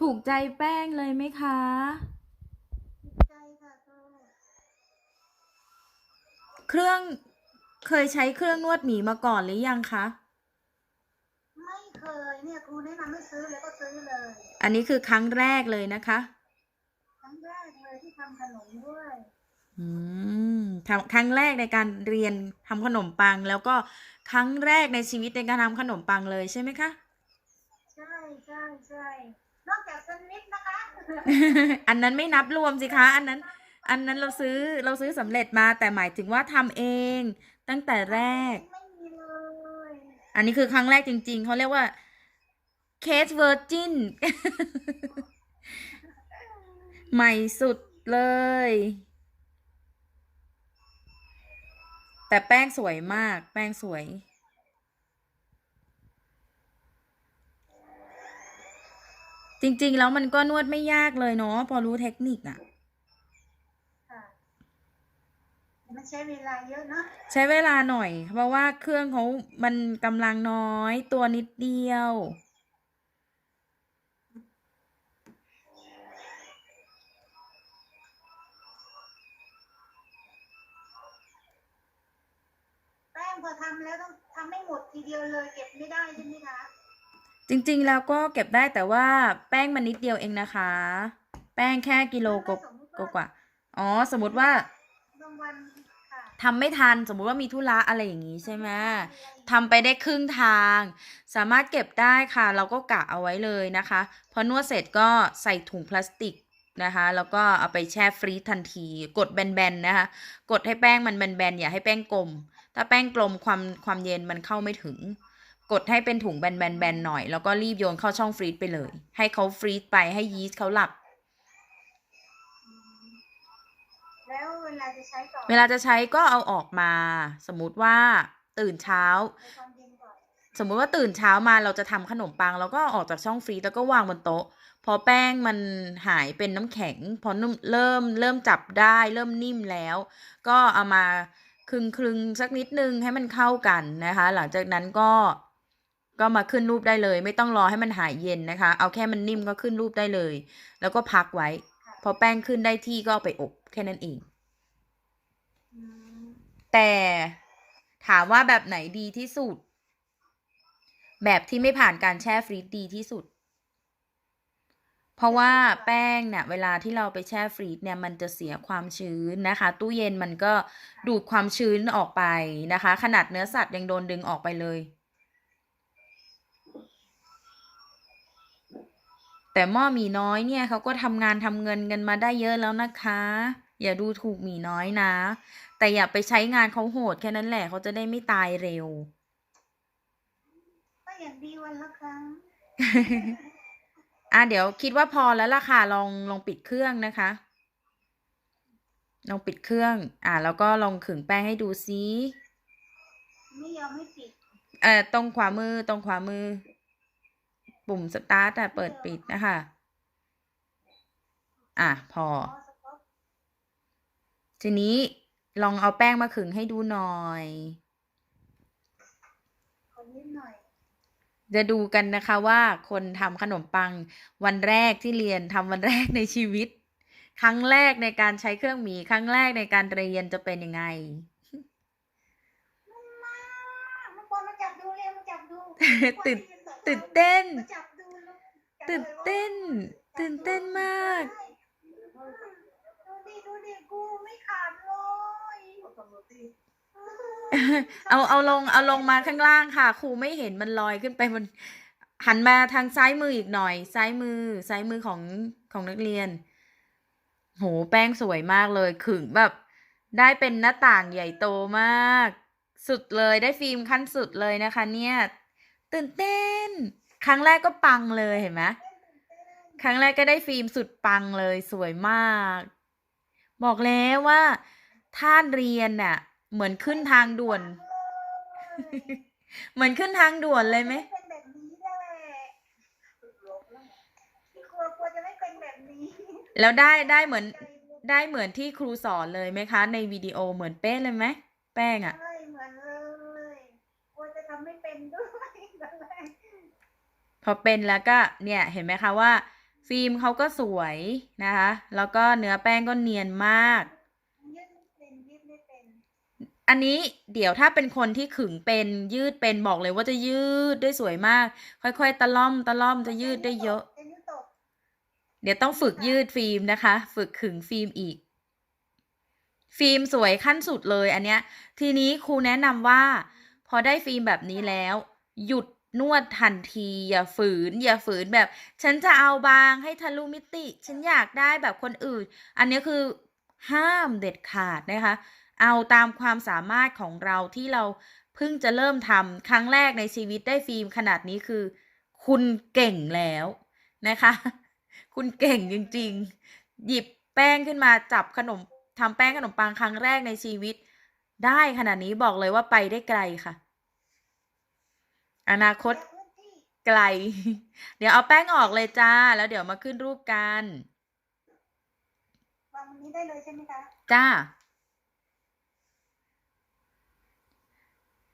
ถูกใจแป้งเลยไหมคะใช่ค่ะก็เครื่องเคยใช้เครื่องนวดหมีมาก่อนหรือยังคะ ไม่เคยเนี่ยครูแนะนำให้ซื้อแล้วก็ซื้อเลย อันนี้คือครั้งแรกเลยนะคะ ครั้งแรกเลยที่ทำขนมด้วยอืมทำครั้งแรกในการเรียนทำขนมปัง แล้วก็ครั้งแรกในชีวิตในการทำขนมปังเลยใช่ไหมคะ ใช่ใช่ใช่นอกจากสนิทนะคะ อันนั้นไม่นับรวมสิคะ อันนั้น อันนั้นเราซื้อเราซื้อสำเร็จมาแต่หมายถึงว่าทำเอง ตั้งแต่แรก ไม่มีเลย อันนี้คือครั้งแรกจริง ๆ เขาเรียกว่าเคสเวอร์จินใหม่สุดเลย แต่แป้งสวยมาก แป้งสวย จริง ๆ แล้วมันก็นวดไม่ยากเลยเนาะพอรู้เทคนิคอะค่ะแต่มันใช้เวลาเยอะเนาะใช้เวลาหน่อย เพราะว่าเครื่องเขามันกำลังน้อยตัวนิดเดียว แป้งพอทำแล้วต้องทำไม่หมดทีเดียวเลยเก็บไม่ได้ใช่ไหมคะ จริงๆแล้วก็เก็บได้แต่ว่าแป้งมันนิดเดียวเองนะคะ แป้งแค่กิโลกกว่าอ๋อสมมติว่าทำไม่ทันสมมุติว่ามีธุระอะไรอย่างนี้ใช่ไหมทำไปได้ครึ่งทาง สามารถเก็บได้ค่ะ เราก็กะเอาไว้เลยนะคะ พอนวดเสร็จก็ใส่ถุงพลาสติกนะคะ แล้วก็เอาไปแช่ฟรีซทันที กดแบนๆนะคะ กดให้แป้งมันแบนๆอย่าให้แป้งกลม ถ้าแป้งกลมความความเย็นมันเข้าไม่ถึง กดให้เป็นถุงแบนๆๆหน่อย แล้วก็รีบโยนเข้าช่องฟรีซไปเลย ให้เขาฟรีซไปให้ยีสต์เขาหลับ แล้วเวลาจะใช้ต่อเวลาจะใช้ก็เอาออกมา สมมุติว่าตื่นเช้าในความเย็นก่อนสมมุติว่าตื่นเช้ามาเราจะทำขนมปังเราก็เอาออกจากช่องฟรีซแล้วก็วางบนโต๊ะ พอแป้งมันหายเป็นน้ำแข็ง พอนุ่มเริ่มเริ่มจับได้ เริ่มนิ่มแล้ว ก็เอามาคลึงคลึงๆสักนิดนึงให้มันเข้ากันนะคะ หลังจากนั้นก็ ก็มาขึ้นรูปได้เลย ไม่ต้องรอให้มันหายเย็นนะคะ เอาแค่มันนิ่มก็ขึ้นรูปได้เลย แล้วก็พักไว้ค่ะพอแป้งขึ้นได้ที่ก็เอาไปอบแค่นั้นเองอืมแต่ถามว่าแบบไหนดีที่สุด แบบที่ไม่ผ่านการแช่ฟรีซดีที่สุด เพราะว่าแป้งเนี่ยเวลาที่เราไปแช่ฟรีซเนี่ยมันจะเสียความชื้นนะคะ ตู้เย็นมันก็ดูดความชื้นออกไปนะคะ ขนาดเนื้อสัตว์ยังโดนดึงออกไปเลย แต่หม้อหมีน้อยเนี่ยเขาก็ทำงานทำเงินกันมาได้เยอะแล้วนะคะ อย่าดูถูกหมีน้อยนะ แต่อย่าไปใช้งานเขาโหดแค่นั้นแหละเขาจะได้ไม่ตายเร็ว ก็อย่างดีวันละครั้งอะเดี๋ยวคิดว่าพอแล้วล่ะค่ะลองลองปิดเครื่องนะคะ ลองปิดเครื่อง อะแล้วก็ลองขึงแป้งให้ดูซิไม่ยอมให้ปิดเอ่อตรงขวามือตรงขวามือ ปุ่มสตาร์ทอะเปิดปิดนะคะ อะ พออ๋อสต๊อปทีนี้ลองเอาแป้งมาขึงให้ดูหน่อยคนนิดหน่อย จะดูกันนะคะว่าคนทำขนมปังวันแรกที่เรียนทำวันแรกในชีวิต ครั้งแรกในการใช้เครื่องหมี ครั้งแรกในการเรียนจะเป็นยังไงมามันบอลมาจับดูเร็วมาจับดูตื่น ตื่นเต้นมาจับดูแล้วจับตื่นเต้น ตื่นเต้นมาก ดูดิดูดิกูไม่ขาดเลยเอาเอาลงเอาลงมาข้างล่างค่ะ ครูไม่เห็นมันลอยขึ้นไปบนหันมาทางซ้ายมืออีกหน่อย ซ้ายมือซ้ายมือของของนักเรียน โหแป้งสวยมากเลยขึงแบบ ได้เป็นหน้าต่างใหญ่โตมาก สุดเลยได้ฟิล์มขั้นสุดเลยนะคะ เนี่ย ตื่นเต้น ครั้งแรกก็ปังเลยเห็นไหมครั้งแรกก็ได้ฟิล์มสุดปังเลยสวยมาก บอกแล้วว่าท่านเรียนน่ะ เหมือนขึ้นทางด่วน เหมือนขึ้นทางด่วนเลยไหมเป็นแบบนี้แหละที่กลัวกลัวจะไม่เป็นแบบนี้แล้วได้ได้เหมือนได้เหมือนที่ครูสอนเลยไหมคะ ในวิดีโอเหมือนเป๊ะเลยไหมแป้งอะใช่เหมือนเลยกลัวจะทำไม่ เป็นด้วยตอนแรกพอเป็นแล้วก็เนี่ยเห็นไหมคะว่า ฟิล์มเขาก็สวยนะคะ แล้วก็เนื้อแป้งก็เนียนมาก ยืดไม่เป็นยืดไม่เป็น อันนี้เดี๋ยวถ้าเป็นคนที่ขึงเป็นยืดเป็นบอกเลยว่าจะยืดได้สวยมาก ค่อยๆ ตะล่อมตะล่อมจะยืดได้เยอะ เป็นยืดตกเดี๋ยวต้องฝึกยืดฟิล์มนะคะ ฝึกขึงฟิล์มอีก ฟิล์มสวยขั้นสุดเลยอันเนี้ย ทีนี้ครูแนะนำว่า พอได้ฟิล์มแบบนี้แล้ว หยุดนวดทันที อย่าฝืน อย่าฝืนแบบ ฉันจะเอาบางให้ทะลุมิติ ฉันอยากได้แบบคนอื่น อันนี้คือห้ามเด็ดขาดนะคะ เอาตามความสามารถของเราที่เราเพิ่งจะเริ่มทำครั้งแรกในชีวิตได้ฟิล์มขนาดนี้คือ คุณเก่งแล้วนะคะ คุณเก่งจริง ๆ หยิบแป้งขึ้นมาจับขนมทำแป้งขนมปังครั้งแรกในชีวิต ได้ขนาดนี้บอกเลยว่าไปได้ไกลค่ะ อนาคตแต่พื้นที่ไกล เดี๋ยวเอาแป้งออกเลยจ้า แล้วเดี๋ยวมาขึ้นรูปกันวางตรงนี้ได้เลยใช่ไหมคะ จ้า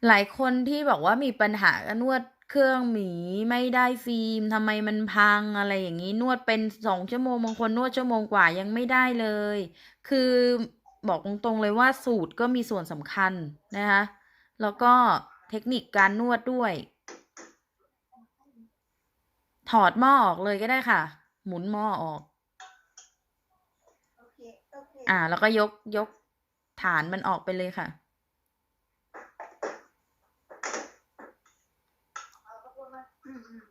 หลายคนที่บอกว่ามีปัญหานวดเครื่องหมีไม่ได้ฟิล์มทำไมมันพังอะไรอย่างนี้นวดเป็นสองชั่วโมงบางคนนวดชั่วโมงกว่ายังไม่ได้เลย คือ บอกตรงๆเลยว่าสูตรก็มีส่วนสำคัญนะคะแล้วก็เทคนิคการนวดด้วย ถอดหม้อออกเลยก็ได้ค่ะ หมุนหม้อออกโอเคโอเคอ่า แล้วก็ยกยกฐานมันออกไปเลยค่ะอืมอืม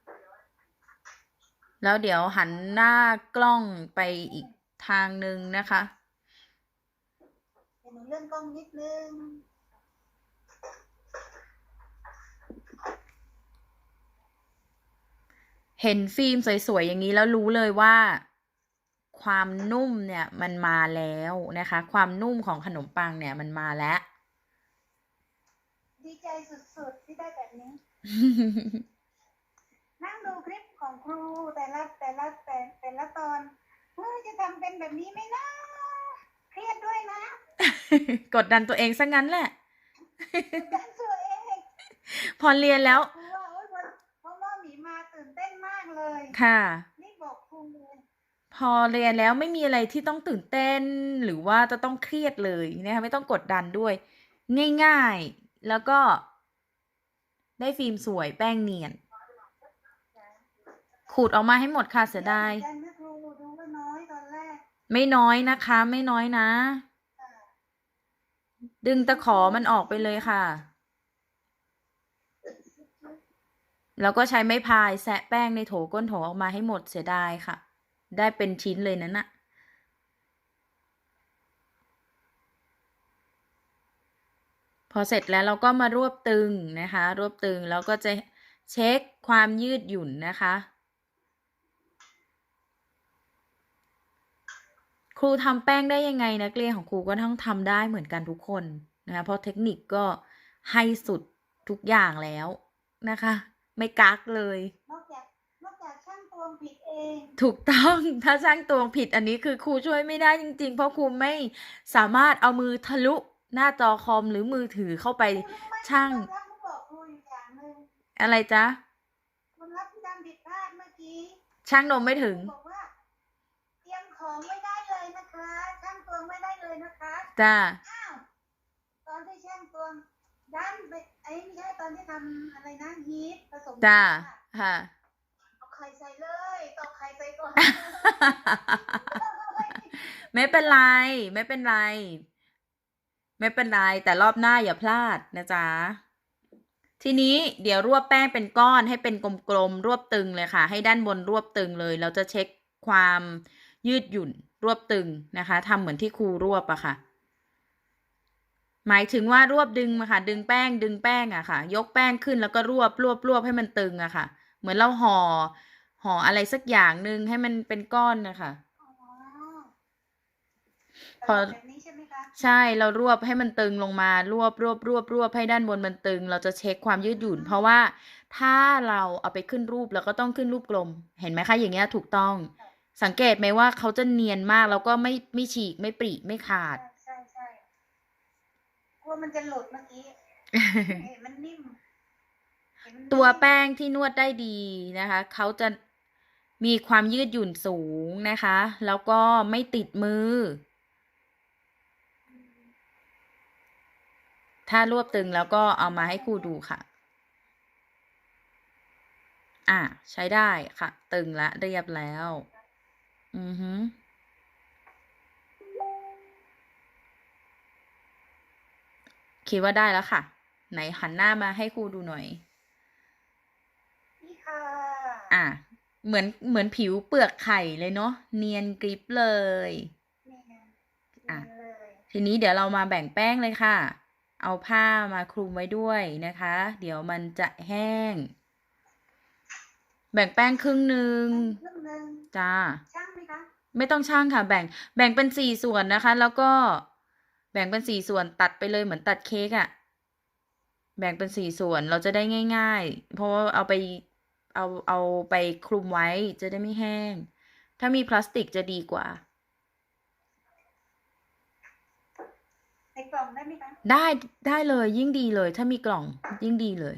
แล้วเดี๋ยวหันหน้ากล้องไปอีกทางหนึ่งนะคะ เดี๋ยวหนูเลื่อนกล้องนิดนึง เห็นฟิล์มสวยๆ อย่างนี้แล้วรู้เลยว่า ความนุ่มเนี่ยมันมาแล้วนะคะ ความนุ่มของขนมปังเนี่ยมันมาแล้ว ดีใจสุดๆ ที่ได้แบบนี้ นั่งดูคลิปของครูแต่ละแต่ละแต่แต่ละตอนเฮ้ยจะทำเป็นแบบนี้ไหมนะ เครียดด้วยนะกดดันตัวเองซะงั้นแหละดันตัวเองพอเรียนแล้วครูว่าโอ๊ยวันเพราะว่าหมีมาตื่นเต้นมากเลย ค่ะ นี่บอกครูเลยพอเรียนแล้วไม่มีอะไรที่ต้องตื่นเต้น หรือว่าจะต้องเครียดเลยนะคะไม่ต้องกดดันด้วย ง่ายๆ แล้วก็ ได้ฟิล์มสวยแป้งเนียน ขูดออกมาให้หมดค่ะเสียดายดัน ไม่น้อยนะคะ ไม่น้อยนะ ดึงตะขอมันออกไปเลยค่ะ แล้วก็ใช้ไม้พายแซะแป้งในโถก้นโถออกมาให้หมดเสียดายค่ะ ได้เป็นชิ้นเลยนั้นน่ะพอเสร็จแล้วเราก็มารวบตึงนะคะ รวบตึงแล้วก็จะเช็คความยืดหยุ่นนะคะ รูทำแป้งได้ยังไงนักเรียนของครูก็ต้องทำได้เหมือนกันทุกคนนะคะเพราะเทคนิคก็ให้สุดทุกอย่างแล้วนะคะ ไม่กักเลยนอกจากนอกจากช่างตวงผิดเอง ถูกต้องถ้าช่างตวงผิดอันนี้คือครูช่วยไม่ได้จริง ๆ เพราะครูไม่สามารถเอามือทะลุหน้าจอคอมหรือมือถือเข้าไปครูรู้ไหมช่างคุณรับมาบอกครูอยู่อย่างหนึ่งอะไรจ๊ะคุณรับที่ทำผิดพลาดเมื่อกี้ช่างนมไม่ถึง เลยนะคะจ้าอ้าวตอนที่ช่างตวงดันไปไอ้ไม่ใช่ตอนที่ทำอะไรนะฮีทผสมจ้ายีสต์อะค่ะเอาไข่ใส่เลยตอกไข่ใส่ก่อนไม่เป็นไร ไม่เป็นไร ไม่เป็นไร แต่รอบหน้าอย่าพลาดนะจ๊ะทีนี้เดี๋ยวรวบแป้งเป็นก้อนให้เป็นกลมๆรวบตึงเลยค่ะ ให้ด้านบนรวบตึงเลย เราจะเช็คความ ยืดหยุ่น รวบตึงนะคะทำเหมือนที่ครูรวบอะค่ะ หมายถึงว่ารวบดึงมาค่ะ ดึงแป้ง ดึงแป้งอะค่ะ ยกแป้งขึ้นแล้วก็รวบรวบรวบให้มันตึงอะค่ะ เหมือนเราห่อห่ออะไรสักอย่างหนึ่งให้มันเป็นก้อนนะคะอ๋อพอแบบนี้ใช่ไหมคะใช่เรารวบให้มันตึงลงมารวบรวบรวบรวบให้ด้านบนมันตึง เราจะเช็คความยืดหยุ่น เพราะว่าถ้าเราเอาไปขึ้นรูปเราก็ต้องขึ้นรูปกลม เห็นไหมคะ อย่างเงี้ยถูกต้อง สังเกตไหมว่าเขาจะเนียนมากแล้วก็ไม่ไม่ฉีกไม่ปริไม่ขาด ใช่ใช่กลัวมันจะหลุดเมื่อกี้เห็นมันนิ่มเห็นมันตัวแป้งที่นวดได้ดีนะคะ เขาจะมีความยืดหยุ่นสูงนะคะ แล้วก็ไม่ติดมือ ถ้ารวบตึงแล้วก็เอามาให้ครูดูค่ะ อะ ใช้ได้ค่ะ ตึงละเรียบแล้ว อือฮึคิดว่าได้แล้วค่ะ ไหนหันหน้ามาให้ครูดูหน่อย นี่ค่ะ อะ เหมือนเหมือนผิวเปลือกไข่เลยเนาะ เนียนกริบเลยนี่ไงอะนี่เลยทีนี้เดี๋ยวเรามาแบ่งแป้งเลยค่ะ เอาผ้ามาคลุมไว้ด้วยนะคะ เดี๋ยวมันจะแห้ง แบ่งแป้งครึ่งหนึ่งครึ่งหนึ่งจ้าช่างไหมคะ ไม่ต้องช่างค่ะ แบ่งแบ่งเป็นสี่ส่วนนะคะ แล้วก็แบ่งเป็นสี่ส่วนตัดไปเลยเหมือนตัดเค้กอะ่ะ แบ่งเป็นสี่ส่วนเราจะได้ง่าย ๆ เพราะว่าเอาไปเอาเอาไปคลุมไว้จะได้ไม่แห้ง ถ้ามีพลาสติกจะดีกว่าในกล่องได้ไหมคะได้ได้เลยยิ่งดีเลย ถ้ามีกล่องยิ่งดีเลย